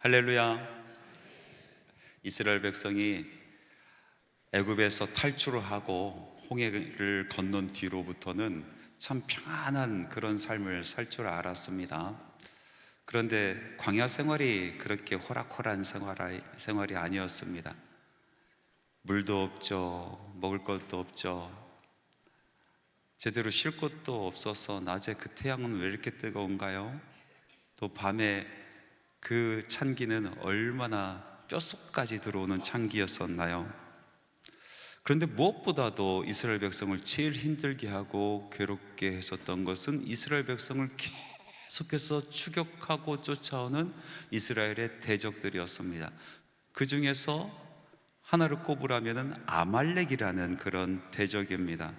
할렐루야. 이스라엘 백성이 애굽에서 탈출을 하고 홍해를 건넌 뒤로부터는 참 평안한 그런 삶을 살 줄 알았습니다. 그런데 광야 생활이 그렇게 호락호락한 생활이, 생활이 아니었습니다. 물도 없죠. 먹을 것도 없죠. 제대로 쉴 곳도 없어서 낮에 그 태양은 왜 이렇게 뜨거운가요? 또 밤에 그 찬기는 얼마나 뼛속까지 들어오는 찬기였었나요? 그런데 무엇보다도 이스라엘 백성을 제일 힘들게 하고 괴롭게 했었던 것은 이스라엘 백성을 계속해서 추격하고 쫓아오는 이스라엘의 대적들이었습니다. 그 중에서 하나를 꼽으라면 아말렉이라는 그런 대적입니다.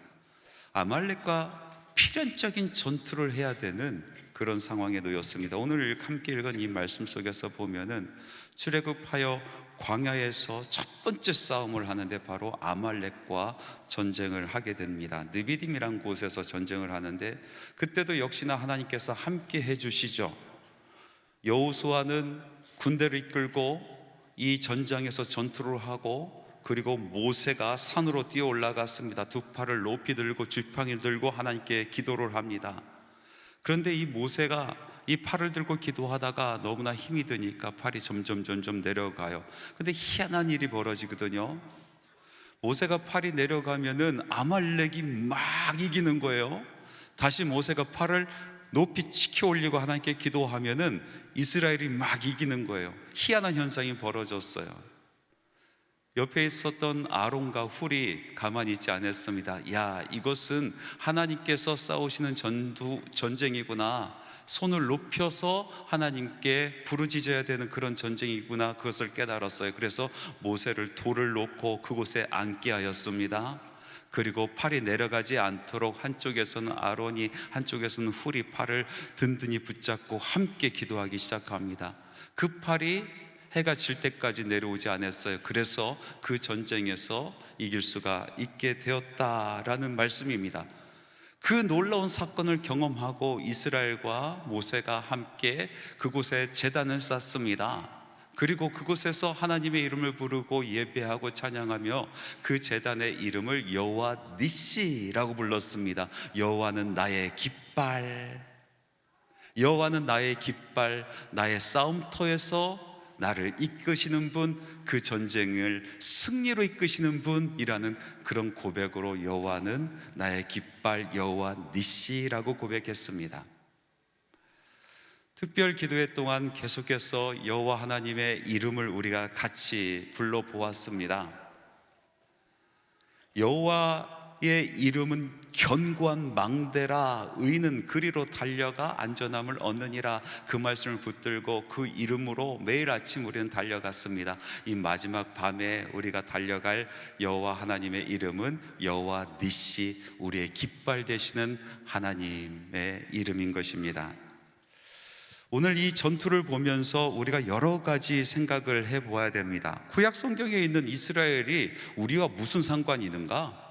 아말렉과 필연적인 전투를 해야 되는 그런 상황에 놓였습니다. 오늘 함께 읽은 이 말씀 속에서 보면은 출애굽하여 광야에서 첫 번째 싸움을 하는데 바로 아말렉과 전쟁을 하게 됩니다. 느비딤이란 곳에서 전쟁을 하는데 그때도 역시나 하나님께서 함께 해 주시죠. 여호수아는 군대를 이끌고 이 전장에서 전투를 하고 그리고 모세가 산으로 뛰어 올라갔습니다. 두 팔을 높이 들고 지팡이를 들고 하나님께 기도를 합니다. 그런데 이 모세가 이 팔을 들고 기도하다가 너무나 힘이 드니까 팔이 점점 점점 내려가요. 근데 희한한 일이 벌어지거든요. 모세가 팔이 내려가면은 아말렉이 막 이기는 거예요. 다시 모세가 팔을 높이 치켜 올리고 하나님께 기도하면은 이스라엘이 막 이기는 거예요. 희한한 현상이 벌어졌어요. 옆에 있었던 아론과 훌이 가만히 있지 않았습니다. 야, 이것은 하나님께서 싸우시는 전투 전쟁이구나. 손을 높여서 하나님께 부르짖어야 되는 그런 전쟁이구나. 그것을 깨달았어요. 그래서 모세를 돌을 놓고 그곳에 앉게 하였습니다. 그리고 팔이 내려가지 않도록 한쪽에서는 아론이 한쪽에서는 훌이 팔을 든든히 붙잡고 함께 기도하기 시작합니다. 그 팔이 해가 질 때까지 내려오지 않았어요. 그래서 그 전쟁에서 이길 수가 있게 되었다라는 말씀입니다. 그 놀라운 사건을 경험하고 이스라엘과 모세가 함께 그곳에 재단을 쌓습니다. 그리고 그곳에서 하나님의 이름을 부르고 예배하고 찬양하며 그 재단의 이름을 여호와 니시라고 불렀습니다. 여호와는 나의 깃발. 여호와는 나의 깃발, 나의 싸움터에서 나를 이끄시는 분, 그 전쟁을 승리로 이끄시는 분이라는 그런 고백으로 여호와는 나의 깃발 여호와 니시라고 고백했습니다. 특별 기도회 동안 계속해서 여호와 하나님의 이름을 우리가 같이 불러 보았습니다. 여호와의 이름은 견고한 망대라 의는 그리로 달려가 안전함을 얻느니라 그 말씀을 붙들고 그 이름으로 매일 아침 우리는 달려갔습니다. 이 마지막 밤에 우리가 달려갈 여호와 하나님의 이름은 여호와 니시 우리의 깃발 되시는 하나님의 이름인 것입니다. 오늘 이 전투를 보면서 우리가 여러 가지 생각을 해 보아야 됩니다. 구약 성경에 있는 이스라엘이 우리와 무슨 상관이 있는가?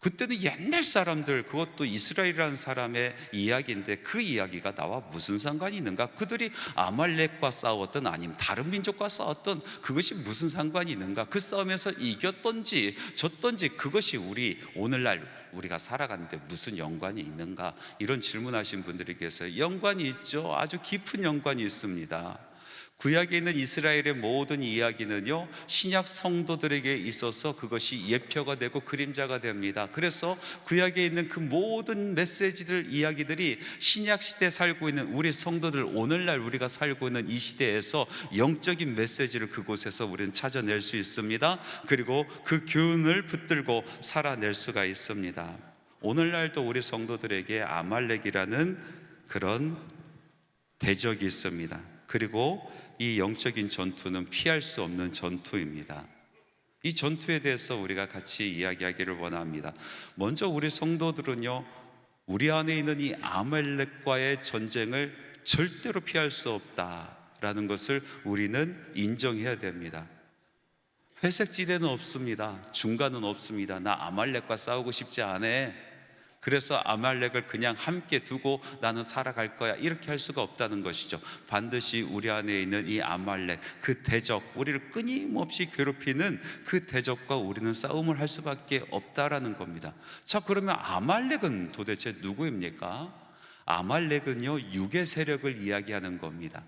그때는 옛날 사람들 그것도 이스라엘이라는 사람의 이야기인데 그 이야기가 나와 무슨 상관이 있는가? 그들이 아말렉과 싸웠던 아니면 다른 민족과 싸웠던 그것이 무슨 상관이 있는가? 그 싸움에서 이겼던지 졌던지 그것이 우리 오늘날 우리가 살아가는데 무슨 연관이 있는가? 이런 질문하신 계세요. 연관이 있죠. 아주 깊은 연관이 있습니다. 구약에 있는 이스라엘의 모든 이야기는요, 신약 성도들에게 있어서 그것이 예표가 되고 그림자가 됩니다. 그래서 구약에 있는 그 모든 메시지들, 이야기들이 신약 시대에 살고 있는 우리 성도들, 오늘날 우리가 살고 있는 이 시대에서 영적인 메시지를 그곳에서 우리는 찾아낼 수 있습니다. 그리고 그 교훈을 붙들고 살아낼 수가 있습니다. 오늘날도 우리 성도들에게 아말렉이라는 그런 대적이 있습니다. 그리고 이 영적인 전투는 피할 수 없는 전투입니다. 이 전투에 대해서 우리가 같이 이야기하기를 원합니다. 먼저 우리 성도들은요, 우리 안에 있는 이 아멜렉과의 전쟁을 절대로 피할 수 없다라는 것을 우리는 인정해야 됩니다. 회색 지대는 없습니다. 중간은 없습니다. 나 아말렉과 싸우고 싶지 않아. 그래서 아말렉을 그냥 함께 두고 나는 살아갈 거야 이렇게 할 수가 없다는 것이죠. 반드시 우리 안에 있는 이 아말렉 그 대적 우리를 끊임없이 괴롭히는 그 대적과 우리는 싸움을 할 수밖에 없다라는 겁니다. 자 그러면 아말렉은 도대체 누구입니까? 아말렉은요 육의 세력을 이야기하는 겁니다.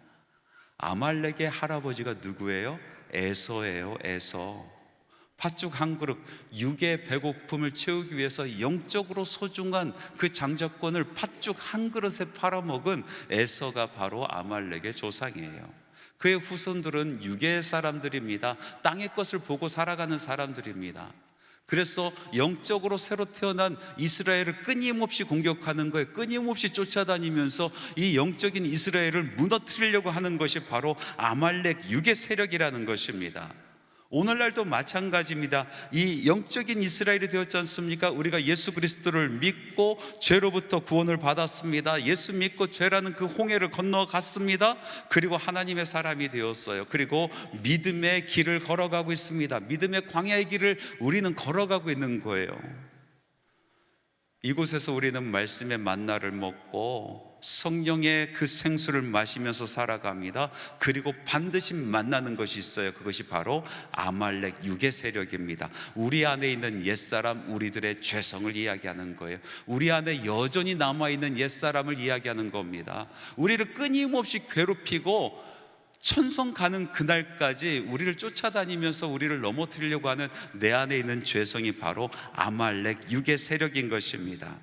아말렉의 할아버지가 누구예요? 에서예요. 에서. 팥죽 한 그릇, 육의 배고픔을 채우기 위해서 영적으로 소중한 그 장자권을 팥죽 한 그릇에 팔아먹은 에서가 바로 아말렉의 조상이에요. 그의 후손들은 육의 사람들입니다. 땅의 것을 보고 살아가는 사람들입니다. 그래서 영적으로 새로 태어난 이스라엘을 끊임없이 공격하는 거에 끊임없이 쫓아다니면서 이 영적인 이스라엘을 무너뜨리려고 하는 것이 바로 아말렉 육의 세력이라는 것입니다. 오늘날도 마찬가지입니다. 이 영적인 이스라엘이 되었지 않습니까? 우리가 예수 그리스도를 믿고 죄로부터 구원을 받았습니다. 예수 믿고 죄라는 그 홍해를 건너갔습니다. 그리고 하나님의 사람이 되었어요. 그리고 믿음의 길을 걸어가고 있습니다. 믿음의 광야의 길을 우리는 걸어가고 있는 거예요. 이곳에서 우리는 말씀의 만나를 먹고 성령의 그 생수를 마시면서 살아갑니다. 그리고 반드시 만나는 것이 있어요. 그것이 바로 아말렉 육의 세력입니다. 우리 안에 있는 옛사람, 우리들의 죄성을 이야기하는 거예요. 우리 안에 여전히 남아있는 옛사람을 이야기하는 겁니다. 우리를 끊임없이 괴롭히고 천성 가는 그날까지 우리를 쫓아다니면서 우리를 넘어뜨리려고 하는 내 안에 있는 죄성이 바로 아말렉 육의 세력인 것입니다.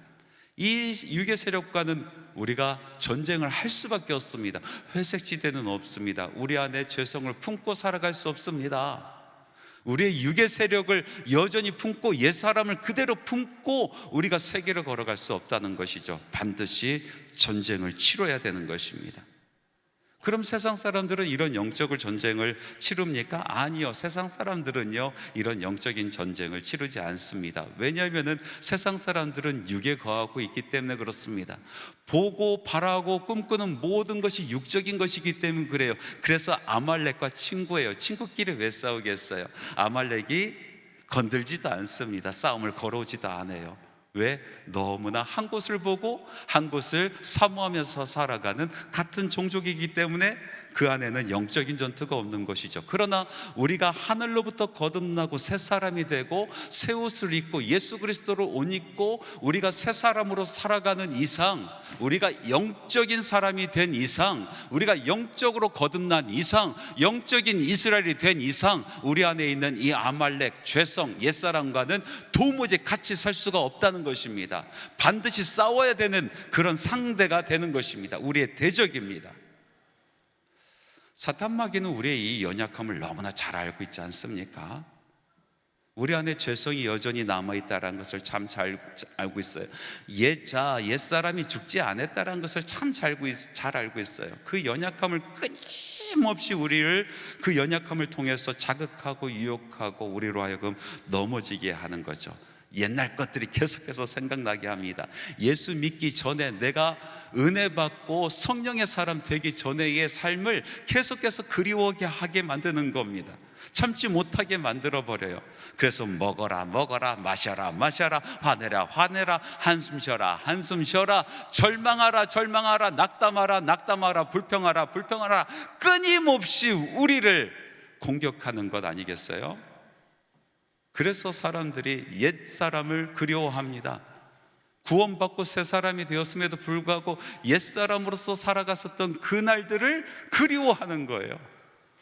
이 육의 세력과는 우리가 전쟁을 할 수밖에 없습니다. 회색 지대는 없습니다. 우리 안에 죄성을 품고 살아갈 수 없습니다. 우리의 육의 세력을 여전히 품고 옛 사람을 그대로 품고 우리가 세계를 걸어갈 수 없다는 것이죠. 반드시 전쟁을 치러야 되는 것입니다. 그럼 세상 사람들은 이런 영적을 전쟁을 치릅니까? 아니요. 세상 사람들은요, 이런 영적인 전쟁을 치르지 않습니다. 왜냐하면은 세상 사람들은 육에 거하고 있기 때문에 그렇습니다. 보고 바라고 꿈꾸는 모든 것이 육적인 것이기 때문에 그래요. 그래서 아말렉과 친구예요. 친구끼리 왜 싸우겠어요? 아말렉이 건들지도 않습니다. 싸움을 걸어오지도 않아요. 왜? 너무나 한 곳을 보고 한 곳을 사모하면서 살아가는 같은 종족이기 때문에 그 안에는 영적인 전투가 없는 것이죠. 그러나 우리가 하늘로부터 거듭나고 새 사람이 되고 새 옷을 입고 예수 그리스도를 옷 입고 우리가 새 사람으로 살아가는 이상, 우리가 영적인 사람이 된 이상, 우리가 영적으로 거듭난 이상, 영적인 이스라엘이 된 이상, 우리 안에 있는 이 아말렉 죄성 옛사람과는 도무지 같이 살 수가 없다는 것입니다. 반드시 싸워야 되는 그런 상대가 되는 것입니다. 우리의 대적입니다. 사탄 마귀는 우리의 이 연약함을 너무나 잘 알고 있지 않습니까? 우리 안에 죄성이 여전히 남아있다는 것을 참 잘 알고 있어요. 옛 자, 옛사람이 죽지 않았다는 것을 참 잘 알고 있어요. 그 연약함을 끊임없이 우리를 그 연약함을 통해서 자극하고 유혹하고 우리로 하여금 넘어지게 하는 거죠. 옛날 것들이 계속해서 생각나게 합니다. 예수 믿기 전에 내가 은혜 받고 성령의 사람 되기 전에의 삶을 계속해서 그리워하게 하게 만드는 겁니다. 참지 못하게 만들어 버려요. 그래서 먹어라, 먹어라, 마셔라, 마셔라, 화내라, 화내라, 한숨 쉬어라, 한숨 쉬어라, 절망하라, 절망하라, 낙담하라, 낙담하라, 불평하라, 불평하라, 끊임없이 우리를 공격하는 것 아니겠어요? 그래서 사람들이 옛 사람을 그리워합니다. 구원받고 새 사람이 되었음에도 불구하고 옛 사람으로서 살아갔었던 그 날들을 그리워하는 거예요.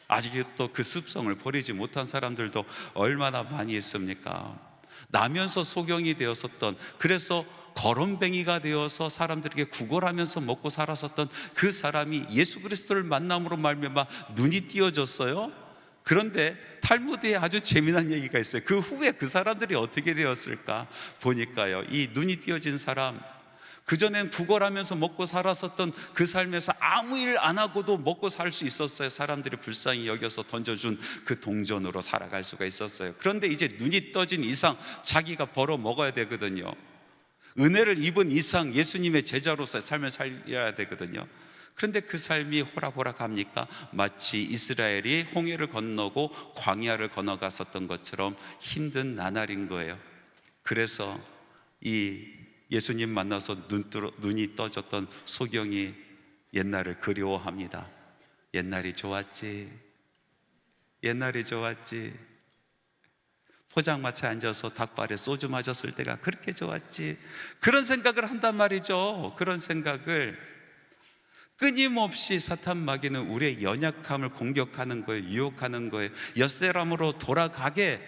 아직도 그 습성을 버리지 못한 사람들도 얼마나 많이 있습니까? 나면서 소경이 되었었던 그래서 거론뱅이가 되어서 사람들에게 구걸하면서 먹고 살았었던 그 사람이 예수 그리스도를 만남으로 말미암아 눈이 띄어졌어요. 그런데 탈무드에 아주 재미난 얘기가 있어요. 그 후에 그 사람들이 어떻게 되었을까 보니까요. 이 눈이 띄어진 사람 그전엔 구걸하면서 먹고 살았었던 그 삶에서 아무 일 안 하고도 먹고 살 수 있었어요. 사람들이 불쌍히 여겨서 던져준 그 동전으로 살아갈 수가 있었어요. 그런데 이제 눈이 떠진 이상 자기가 벌어 먹어야 되거든요. 은혜를 입은 이상 예수님의 제자로서의 삶을 살려야 되거든요. 그런데 그 삶이 호락호락합니까? 마치 이스라엘이 홍해를 건너고 광야를 건너갔었던 것처럼 힘든 나날인 거예요. 그래서 이 예수님 만나서 눈 뜨, 눈이 떠졌던 소경이 옛날을 그리워합니다. 옛날이 좋았지. 옛날이 좋았지. 포장마차에 앉아서 닭발에 소주 마셨을 때가 그렇게 좋았지. 그런 생각을 한단 말이죠. 그런 생각을 끊임없이 사탄 마귀는 우리의 연약함을 공격하는 거예요. 유혹하는 거예요. 엿새람으로 돌아가게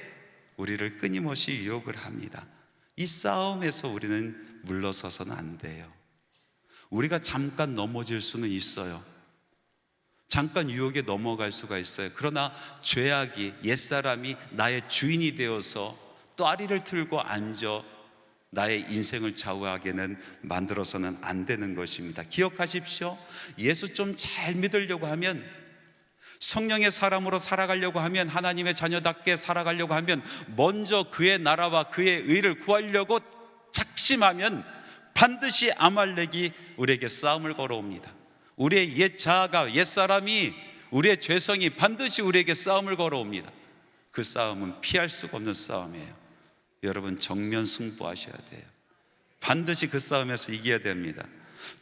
우리를 끊임없이 유혹을 합니다. 이 싸움에서 우리는 물러서서는 안 돼요. 우리가 잠깐 넘어질 수는 있어요. 잠깐 유혹에 넘어갈 수가 있어요. 그러나 죄악이 옛사람이 나의 주인이 되어서 또아리를 틀고 앉아 나의 인생을 좌우하게는 만들어서는 안 되는 것입니다. 기억하십시오. 예수 좀 잘 믿으려고 하면 성령의 사람으로 살아가려고 하면 하나님의 자녀답게 살아가려고 하면 먼저 그의 나라와 그의 의를 구하려고 작심하면 반드시 아말렉이 우리에게 싸움을 걸어옵니다. 우리의 옛 자아가 옛 사람이 우리의 죄성이 반드시 우리에게 싸움을 걸어옵니다. 그 싸움은 피할 수가 없는 싸움이에요. 여러분 정면 승부하셔야 돼요. 반드시 그 싸움에서 이겨야 됩니다.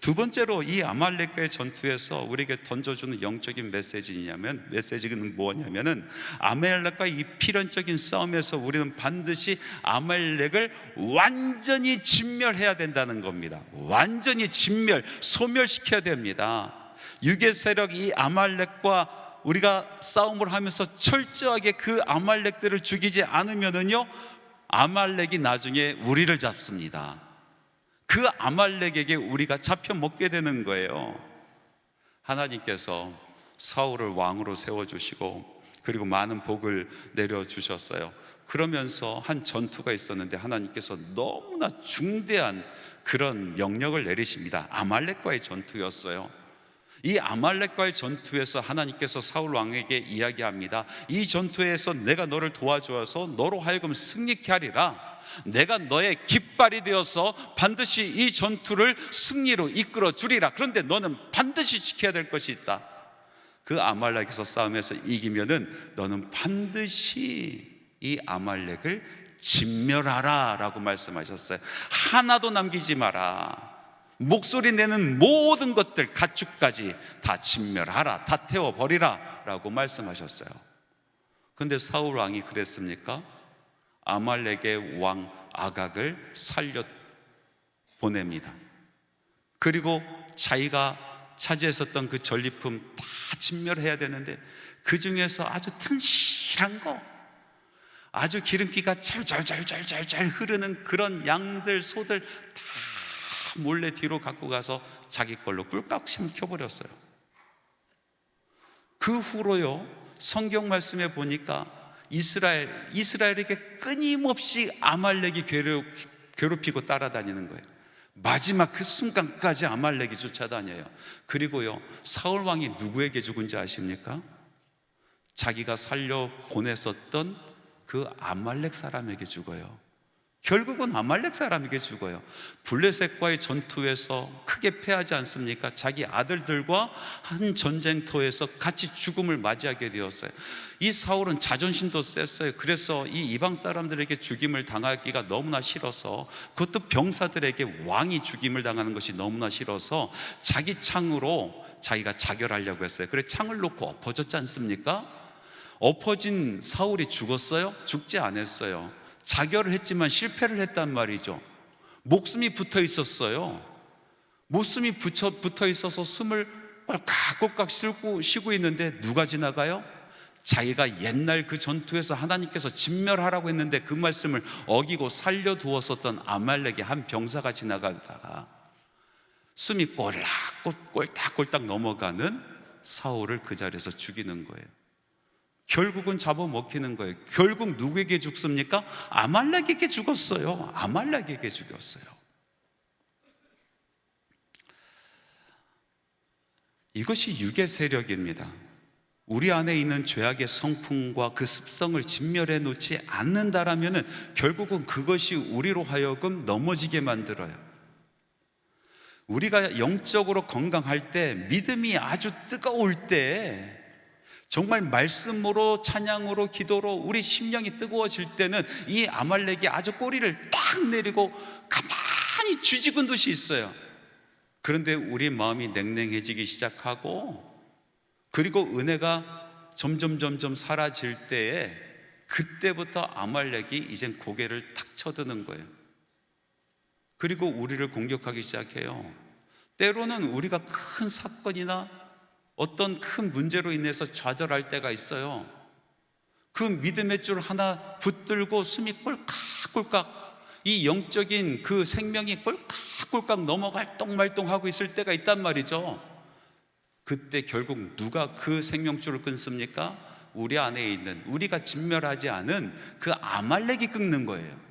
두 번째로 이 아말렉과의 전투에서 우리에게 던져주는 영적인 메시지냐면 메시지는 뭐냐면은 아말렉과 이 필연적인 싸움에서 우리는 반드시 아말렉을 완전히 진멸해야 된다는 겁니다. 완전히 진멸, 소멸시켜야 됩니다. 유괴 세력 이 아말렉과 우리가 싸움을 하면서 철저하게 그 아말렉들을 죽이지 않으면은요 아말렉이 나중에 우리를 잡습니다. 그 아말렉에게 우리가 잡혀 먹게 되는 거예요. 하나님께서 사울을 왕으로 세워 주시고 그리고 많은 복을 내려 주셨어요. 그러면서 한 전투가 있었는데 하나님께서 너무나 중대한 그런 명령을 내리십니다. 아말렉과의 전투였어요. 이 아말렉과의 전투에서 하나님께서 사울 왕에게 이야기합니다. 이 전투에서 내가 너를 도와주어서 너로 하여금 승리케 하리라. 내가 너의 깃발이 되어서 반드시 이 전투를 승리로 이끌어 주리라. 그런데 너는 반드시 지켜야 될 것이 있다. 그 아말렉에서 싸움에서 이기면은 너는 반드시 이 아말렉을 진멸하라 라고 말씀하셨어요. 하나도 남기지 마라. 목소리 내는 모든 것들 가축까지 다 진멸하라, 다 태워 버리라라고 말씀하셨어요. 근데 사울 왕이 그랬습니까? 아말렉의 왕 아각을 살려 보냅니다. 그리고 자기가 차지했었던 그 전리품 다 진멸해야 되는데 그 중에서 아주 튼실한 거, 아주 기름기가 잘잘잘잘잘잘 흐르는 그런 양들, 소들 다 몰래 뒤로 갖고 가서 자기 걸로 꿀꺽 심켜버렸어요. 그 후로요, 성경 말씀에 보니까 이스라엘, 이스라엘에게 끊임없이 아말렉이 괴롭, 괴롭히고 따라다니는 거예요. 마지막 그 순간까지 아말렉이 쫓아다녀요. 그리고요, 사울 왕이 누구에게 죽은지 아십니까? 자기가 살려 보냈었던 그 아말렉 사람에게 죽어요. 결국은 아말렉 사람에게 죽어요. 블레셋과의 전투에서 크게 패하지 않습니까? 자기 아들들과 한 전쟁터에서 같이 죽음을 맞이하게 되었어요. 이 사울은 자존심도 셌어요. 그래서 이 이방 사람들에게 죽임을 당하기가 너무나 싫어서 그것도 병사들에게 왕이 죽임을 당하는 것이 너무나 싫어서 자기 창으로 자기가 자결하려고 했어요. 그래 창을 놓고 엎어졌지 않습니까? 엎어진 사울이 죽었어요? 죽지 않았어요. 자결을 했지만 실패를 했단 말이죠. 목숨이 붙어 있었어요. 목숨이 붙여, 붙어 있어서 숨을 꼴깍꼴깍 쉬고, 쉬고 있는데 누가 지나가요? 자기가 옛날 그 전투에서 하나님께서 진멸하라고 했는데 그 말씀을 어기고 살려두었었던 아말렉의 한 병사가 지나가다가 숨이 꼴락꼴딱꼴딱 넘어가는 사울을 그 자리에서 죽이는 거예요. 결국은 잡아먹히는 거예요. 결국 누구에게 죽습니까? 아말렉에게 죽었어요. 아말렉에게 죽였어요. 이것이 유괴 세력입니다. 우리 안에 있는 죄악의 성품과 그 습성을 진멸해 놓지 않는다라면 결국은 그것이 우리로 하여금 넘어지게 만들어요. 우리가 영적으로 건강할 때 믿음이 아주 뜨거울 때 정말 말씀으로 찬양으로 기도로 우리 심령이 뜨거워질 때는 이 아말렉이 아주 꼬리를 딱 내리고 가만히 쥐지근 듯이 있어요. 그런데 우리 마음이 냉랭해지기 시작하고 그리고 은혜가 점점 점점 사라질 때에 그때부터 아말렉이 이젠 고개를 탁 쳐드는 거예요. 그리고 우리를 공격하기 시작해요. 때로는 우리가 큰 사건이나 어떤 큰 문제로 인해서 좌절할 때가 있어요. 그 믿음의 줄 하나 붙들고 숨이 꼴깍꼴깍 이 영적인 그 생명이 꼴깍꼴깍 넘어갈 똥말똥 하고 있을 때가 있단 말이죠. 그때 결국 누가 그 생명줄을 끊습니까? 우리 안에 있는 우리가 진멸하지 않은 그 아말렉이 끊는 거예요.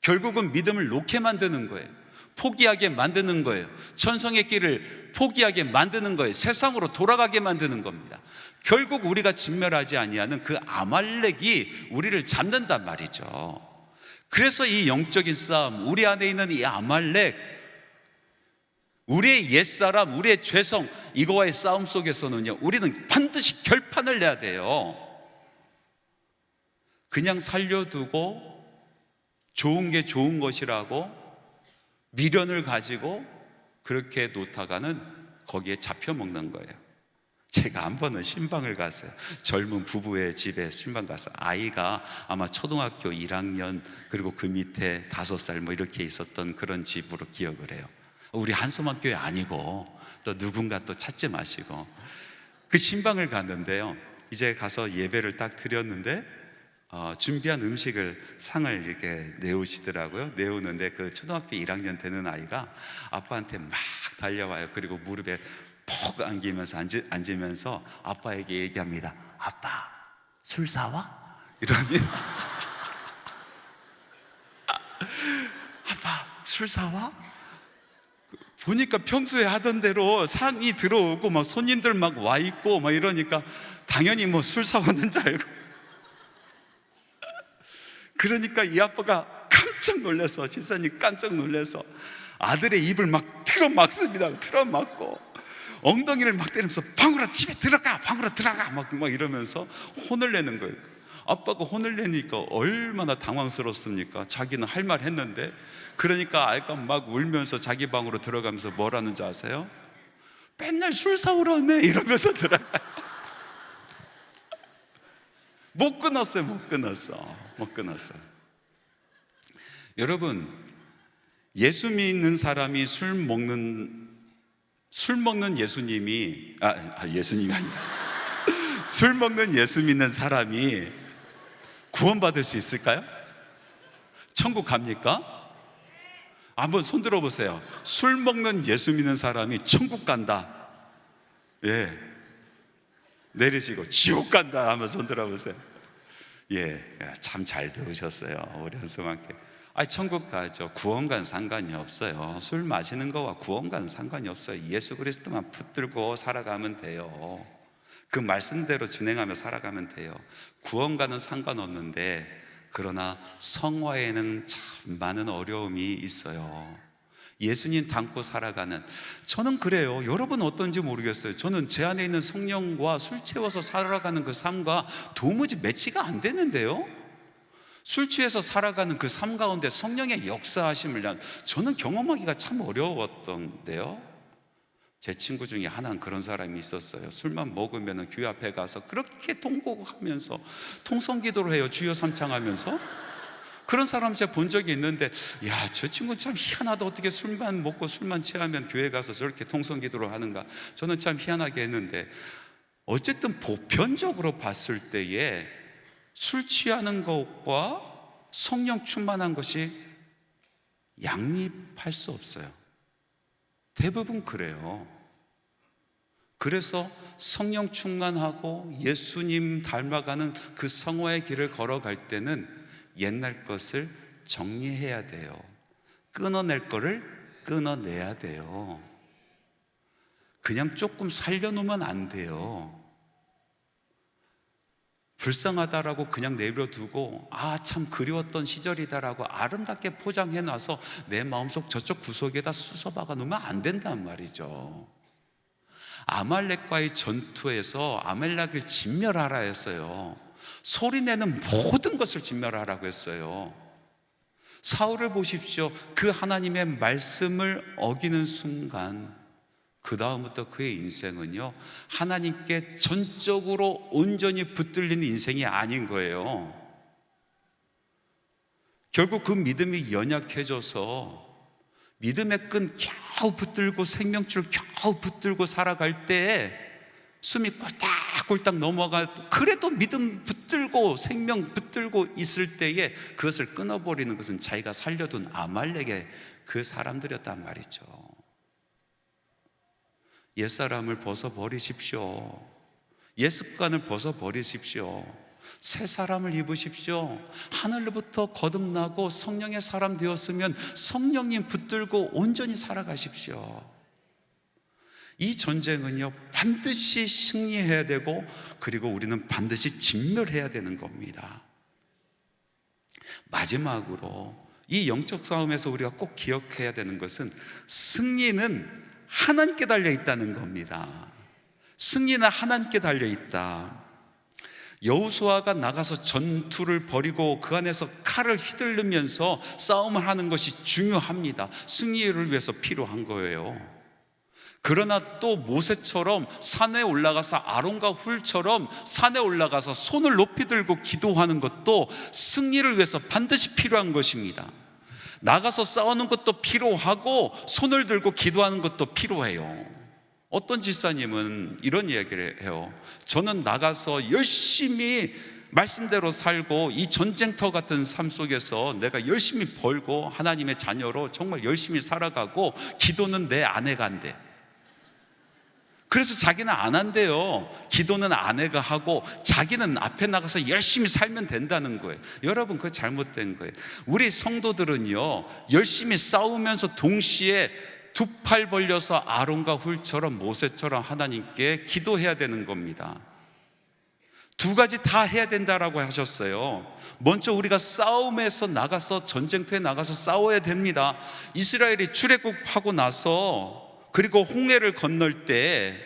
결국은 믿음을 놓게 만드는 거예요. 포기하게 만드는 거예요. 천성의 길을 포기하게 만드는 거예요. 세상으로 돌아가게 만드는 겁니다. 결국 우리가 진멸하지 아니하는 그 아말렉이 우리를 잡는단 말이죠. 그래서 이 영적인 싸움, 우리 안에 있는 이 아말렉, 우리의 옛사람, 우리의 죄성, 이거와의 싸움 속에서는요, 우리는 반드시 결판을 내야 돼요. 그냥 살려두고 좋은 게 좋은 것이라고 미련을 가지고 그렇게 놓다가는 거기에 잡혀 먹는 거예요. 제가 한 번은 신방을 갔어요. 젊은 부부의 집에 신방 가서 아이가 아마 초등학교 1학년 그리고 그 밑에 다섯 살뭐 이렇게 있었던 그런 집으로 기억을 해요. 우리 한소만 교회 아니고 또 누군가 또 찾지 마시고 그 신방을 갔는데요. 이제 가서 예배를 딱 드렸는데 어, 준비한 음식을 상을 이렇게 내오시더라고요. 내오는데 그 초등학교 1학년 되는 아이가 아빠한테 막 달려와요. 그리고 무릎에 푹 안기면서 앉으, 앉으면서 아빠에게 얘기합니다. 아빠 술 사와? 이럽니다. 아빠 술 사와? 보니까 평소에 하던 대로 상이 들어오고 막 손님들 막 와 있고 막 이러니까 당연히 뭐 술 사오는 줄 알고 그러니까 이 아빠가 깜짝 놀라서 지사님 깜짝 놀라서 아들의 입을 막 틀어 막습니다. 틀어 막고 엉덩이를 막 때리면서 방으로 집에 들어가 방으로 들어가 막, 막 이러면서 혼을 내는 거예요. 아빠가 혼을 내니까 얼마나 당황스럽습니까? 자기는 할 말 했는데 그러니까 아이가 막 울면서 자기 방으로 들어가면서 뭐라는지 아세요? 맨날 술 사오라며 이러면서 들어가요. 못 끊었어요, 못 끊었어. 못 끊었어. 여러분, 예수 믿는 사람이 술 먹는 술 먹는 예수님이 아, 아 예수님이 아니야. 술 먹는 예수 믿는 사람이 구원받을 수 있을까요? 천국 갑니까? 한번 손 들어 보세요. 술 먹는 예수 믿는 사람이 천국 간다. 예. 내리시고 지옥 간다 한번 손 들어 보세요. 예, 참 잘 들으셨어요. 우리 한수만께. 아, 천국 가죠. 구원과는 상관이 없어요. 술 마시는 거와 구원과는 상관이 없어요. 예수 그리스도만 붙들고 살아가면 돼요. 그 말씀대로 진행하며 살아가면 돼요. 구원과는 상관없는데 그러나 성화에는 참 많은 어려움이 있어요. 예수님 닮고 살아가는 저는 그래요. 여러분 어떤지 모르겠어요. 저는 제 안에 있는 성령과 술 채워서 살아가는 그 삶과 도무지 매치가 안 되는데요. 술 취해서 살아가는 그 삶 가운데 성령의 역사하심을 난 저는 경험하기가 참 어려웠던데요. 제 친구 중에 하나는 그런 사람이 있었어요. 술만 먹으면 교회 앞에 가서 그렇게 통곡하면서 통성기도를 해요. 주여 삼창하면서. 그런 사람 제가 본 적이 있는데, 야, 저 친구 참 희한하다. 어떻게 술만 먹고 술만 취하면 교회 가서 저렇게 통성 기도를 하는가. 저는 참 희한하게 했는데, 어쨌든 보편적으로 봤을 때에 술 취하는 것과 성령 충만한 것이 양립할 수 없어요. 대부분 그래요. 그래서 성령 충만하고 예수님 닮아가는 그 성화의 길을 걸어갈 때는 옛날 것을 정리해야 돼요. 끊어낼 거를 끊어내야 돼요. 그냥 조금 살려놓으면 안 돼요. 불쌍하다라고 그냥 내버려두고 아 참 그리웠던 시절이다라고 아름답게 포장해 놔서 내 마음속 저쪽 구석에다 수서박아 놓으면 안 된단 말이죠. 아말렉과의 전투에서 아말렉을 진멸하라 했어요. 소리내는 모든 것을 진멸하라고 했어요. 사울을 보십시오. 그 하나님의 말씀을 어기는 순간 그 다음부터 그의 인생은요 하나님께 전적으로 온전히 붙들린 인생이 아닌 거예요. 결국 그 믿음이 연약해져서 믿음의 끈 겨우 붙들고 생명줄 겨우 붙들고 살아갈 때에 숨이 꼴딱 꼴딱 넘어가 그래도 믿음 붙들고 생명 붙들고 있을 때에 그것을 끊어버리는 것은 자기가 살려둔 아말렉의 그 사람들이었단 말이죠. 옛사람을 벗어버리십시오. 옛습관을 벗어버리십시오. 새 사람을 입으십시오. 하늘로부터 거듭나고 성령의 사람 되었으면 성령님 붙들고 온전히 살아가십시오. 이 전쟁은요, 반드시 승리해야 되고, 그리고 우리는 반드시 진멸해야 되는 겁니다. 마지막으로, 이 영적 싸움에서 우리가 꼭 기억해야 되는 것은 승리는 하나님께 달려 있다는 겁니다. 승리는 하나님께 달려 있다. 여우수아가 나가서 전투를 벌이고 그 안에서 칼을 휘둘르면서 싸움을 하는 것이 중요합니다. 승리를 위해서 필요한 거예요. 그러나 또 모세처럼 산에 올라가서 아론과 훌처럼 산에 올라가서 손을 높이 들고 기도하는 것도 승리를 위해서 반드시 필요한 것입니다. 나가서 싸우는 것도 필요하고 손을 들고 기도하는 것도 필요해요. 어떤 집사님은 이런 이야기를 해요. 저는 나가서 열심히 말씀대로 살고 이 전쟁터 같은 삶 속에서 내가 열심히 벌고 하나님의 자녀로 정말 열심히 살아가고 기도는 내 아내가 한대. 그래서 자기는 안 한대요. 기도는 아내가 하고 자기는 앞에 나가서 열심히 살면 된다는 거예요. 여러분, 그거 잘못된 거예요. 우리 성도들은요, 열심히 싸우면서 동시에 두 팔 벌려서 아론과 훌처럼 모세처럼 하나님께 기도해야 되는 겁니다. 두 가지 다 해야 된다라고 하셨어요. 먼저 우리가 싸움에서 나가서 전쟁터에 나가서 싸워야 됩니다. 이스라엘이 출애굽하고 나서 그리고 홍해를 건널 때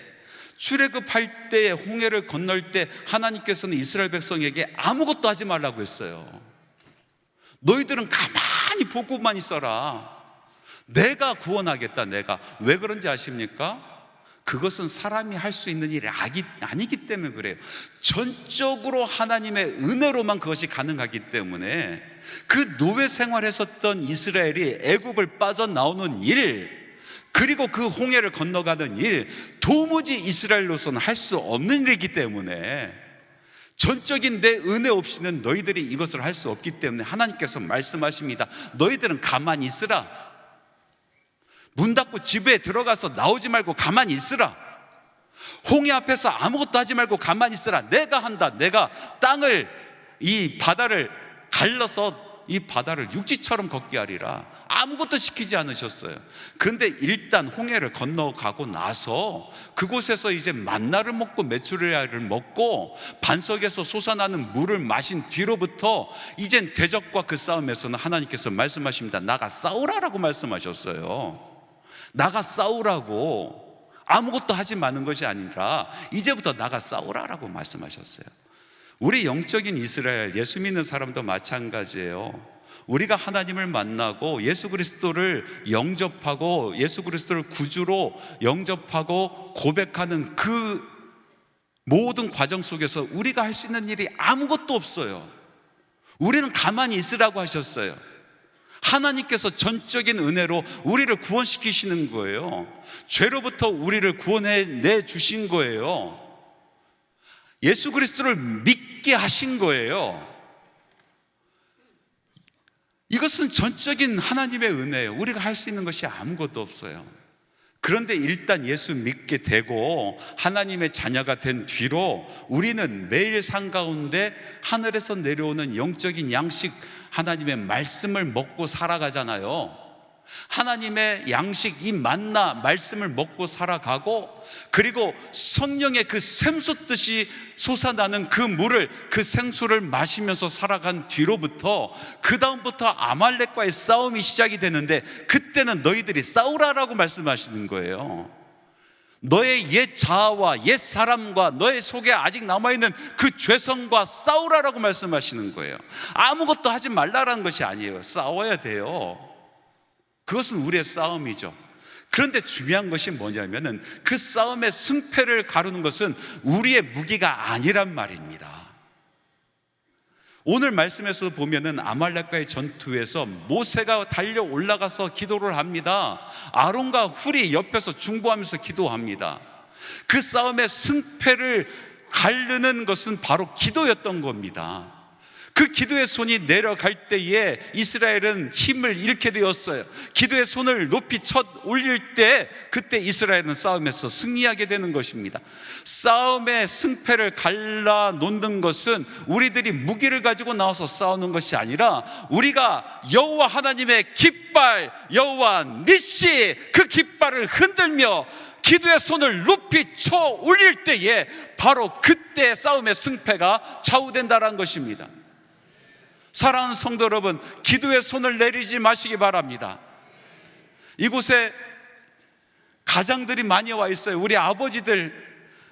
출애굽할 때 홍해를 건널 때 하나님께서는 이스라엘 백성에게 아무것도 하지 말라고 했어요. 너희들은 가만히 보고만 있어라. 내가 구원하겠다, 내가. 왜 그런지 아십니까? 그것은 사람이 할 수 있는 일이 아니기 때문에 그래요. 전적으로 하나님의 은혜로만 그것이 가능하기 때문에 그 노예 생활했었던 이스라엘이 애굽을 빠져나오는 일, 그리고 그 홍해를 건너가는 일, 도무지 이스라엘로서는 할 수 없는 일이기 때문에 전적인 내 은혜 없이는 너희들이 이것을 할 수 없기 때문에 하나님께서 말씀하십니다. 너희들은 가만히 있으라. 문 닫고 집에 들어가서 나오지 말고 가만히 있으라. 홍해 앞에서 아무것도 하지 말고 가만히 있으라. 내가 한다. 내가 땅을 이 바다를 갈라서 이 바다를 육지처럼 걷게 하리라. 아무것도 시키지 않으셨어요. 그런데 일단 홍해를 건너가고 나서 그곳에서 이제 만나를 먹고 메추리알을 먹고 반석에서 솟아나는 물을 마신 뒤로부터 이젠 대적과 그 싸움에서는 하나님께서 말씀하십니다. 나가 싸우라라고 말씀하셨어요. 나가 싸우라고 아무것도 하지 마는 것이 아니라 이제부터 나가 싸우라라고 말씀하셨어요. 우리 영적인 이스라엘 예수 믿는 사람도 마찬가지예요. 우리가 하나님을 만나고 예수 그리스도를 영접하고 예수 그리스도를 구주로 영접하고 고백하는 그 모든 과정 속에서 우리가 할 수 있는 일이 아무것도 없어요. 우리는 가만히 있으라고 하셨어요. 하나님께서 전적인 은혜로 우리를 구원시키시는 거예요. 죄로부터 우리를 구원해 내 주신 거예요. 예수 그리스도를 믿게 하신 거예요. 이것은 전적인 하나님의 은혜예요. 우리가 할 수 있는 것이 아무것도 없어요. 그런데 일단 예수 믿게 되고 하나님의 자녀가 된 뒤로 우리는 매일 산 가운데 하늘에서 내려오는 영적인 양식 하나님의 말씀을 먹고 살아가잖아요. 하나님의 양식 이 만나 말씀을 먹고 살아가고 그리고 성령의 그 샘솟듯이 솟아나는 그 물을 그 생수를 마시면서 살아간 뒤로부터 그 다음부터 아말렉과의 싸움이 시작이 되는데 그때는 너희들이 싸우라라고 말씀하시는 거예요. 너의 옛 자아와 옛 사람과 너의 속에 아직 남아있는 그 죄성과 싸우라라고 말씀하시는 거예요. 아무것도 하지 말라라는 것이 아니에요. 싸워야 돼요. 그것은 우리의 싸움이죠. 그런데 중요한 것이 뭐냐면은 그 싸움의 승패를 가르는 것은 우리의 무기가 아니란 말입니다. 오늘 말씀에서 보면은 아말렉과의 전투에서 모세가 달려 올라가서 기도를 합니다. 아론과 훌이 옆에서 중보하면서 기도합니다. 그 싸움의 승패를 가르는 것은 바로 기도였던 겁니다. 그 기도의 손이 내려갈 때에 이스라엘은 힘을 잃게 되었어요. 기도의 손을 높이 첫 올릴 때 그때 이스라엘은 싸움에서 승리하게 되는 것입니다. 싸움의 승패를 갈라 놓는 것은 우리들이 무기를 가지고 나와서 싸우는 것이 아니라 우리가 여호와 하나님의 깃발 여호와 니시 그 깃발을 흔들며 기도의 손을 높이 쳐 올릴 때에 바로 그때 싸움의 승패가 좌우된다는 것입니다. 사랑하는 성도 여러분, 기도의 손을 내리지 마시기 바랍니다. 이곳에 가장들이 많이 와 있어요. 우리 아버지들,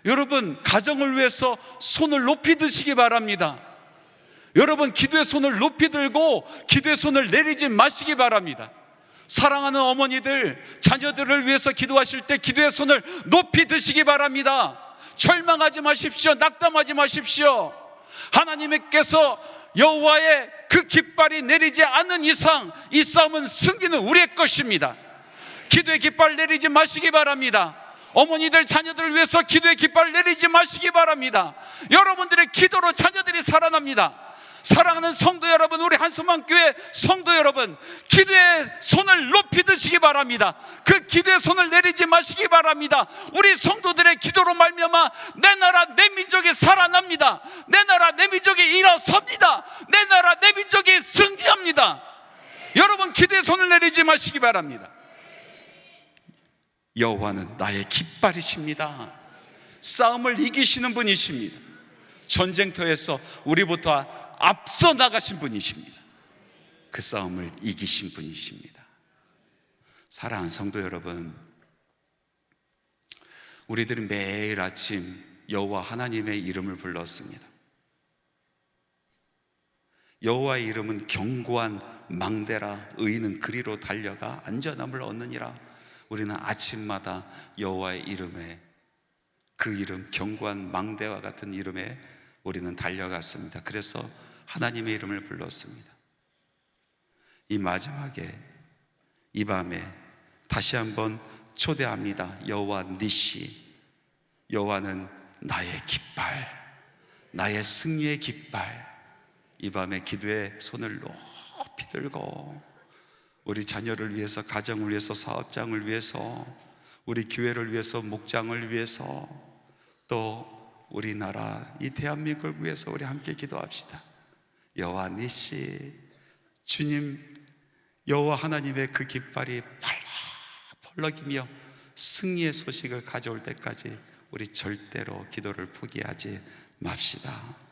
여러분, 가정을 위해서 손을 높이 드시기 바랍니다. 여러분, 기도의 손을 높이 들고 기도의 손을 내리지 마시기 바랍니다. 사랑하는 어머니들, 자녀들을 위해서 기도하실 때 기도의 손을 높이 드시기 바랍니다. 절망하지 마십시오. 낙담하지 마십시오. 하나님께서 여호와의 그 깃발이 내리지 않는 이상 이 싸움은 승리는 우리의 것입니다. 기도의 깃발 내리지 마시기 바랍니다. 어머니들 자녀들을 위해서 기도의 깃발 내리지 마시기 바랍니다. 여러분들의 기도로 자녀들이 살아납니다. 사랑하는 성도 여러분, 우리 한소만 교회 성도 여러분, 기도의 손을 높이 드시기 바랍니다. 그 기도의 손을 내리지 마시기 바랍니다. 우리 성도들의 기도로 말미암아 내 나라 내 민족이 살아납니다. 내 나라 내 민족이 일어섭니다. 내 나라 내 민족이 승리합니다. 여러분 기도의 손을 내리지 마시기 바랍니다. 여호와는 나의 깃발이십니다. 싸움을 이기시는 분이십니다. 전쟁터에서 우리부터 앞서 나가신 분이십니다. 그 싸움을 이기신 분이십니다. 사랑하는 성도 여러분, 우리들은 매일 아침 여호와 하나님의 이름을 불렀습니다. 여호와의 이름은 견고한 망대라 의인은 그리로 달려가 안전함을 얻느니라. 우리는 아침마다 여호와의 이름에 그 이름 견고한 망대와 같은 이름에 우리는 달려갔습니다. 그래서 하나님의 이름을 불렀습니다. 이 마지막에 이 밤에 다시 한번 초대합니다. 여호와 니시 여호와는 나의 깃발 나의 승리의 깃발 이 밤에 기도의 손을 높이 들고 우리 자녀를 위해서 가정을 위해서 사업장을 위해서 우리 교회를 위해서 목장을 위해서 또 우리나라 이 대한민국을 위해서 우리 함께 기도합시다. 여호와 니시 주님 여호와 하나님의 그 깃발이 펄럭펄럭이며 승리의 소식을 가져올 때까지 우리 절대로 기도를 포기하지 맙시다.